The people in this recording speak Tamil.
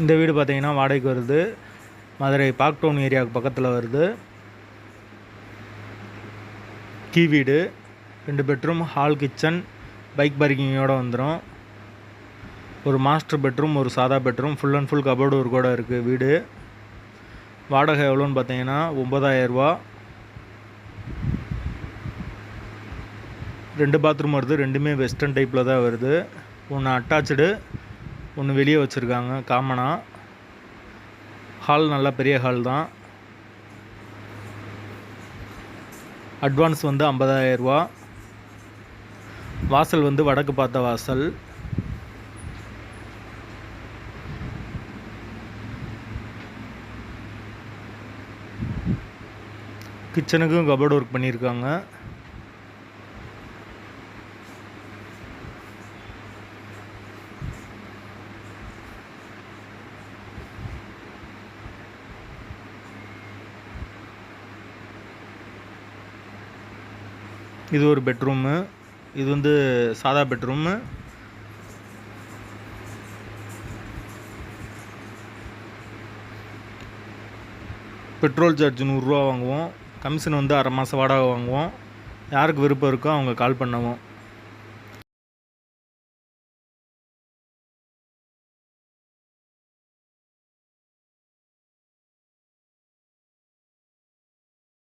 இந்த வீடு பார்த்தீங்கன்னா வாடகைக்கு வருது. மதுரை பார்க் டவுன் ஏரியாவுக்கு பக்கத்தில் வருது. கீ வீடு ரெண்டு பெட்ரூம் ஹால் கிச்சன் பைக் பார்க்கிங்கோடு வந்துடும் ஒரு மாஸ்டர் பெட்ரூம் ஒரு சாதா bedroom full and full cupboard ஒரு கூட இருக்குது வீடு. வாடகை எவ்வளோன்னு பார்த்தீங்கன்னா ஒம்பதாயிரரூபா ரெண்டு பாத்ரூம் வருது ரெண்டுமே வெஸ்டர்ன் டைப்பில் தான் வருது. ஒன்று அட்டாச்சு ஒன்று வெளியே வச்சுருக்காங்க காமனாக ஹால் நல்லா பெரிய ஹால் தான். அட்வான்ஸ் வந்து 50000 வாசல் வந்து வடக்கு பார்த்த வாசல். கிச்சனுக்கும் கபோர்டு ஒர்க் பண்ணியிருக்காங்க இது ஒரு பெட்ரூமு இது வந்து சாதா பெட்ரூமு பெட்ரோல் சார்ஜ் நூறுரூவா வாங்குவோம். கமிஷன் வந்து அரை மாதம் வாடகை வாங்குவோம். யாருக்கு விருப்பம் இருக்கோ அவங்க கால் பண்ணுவோம்.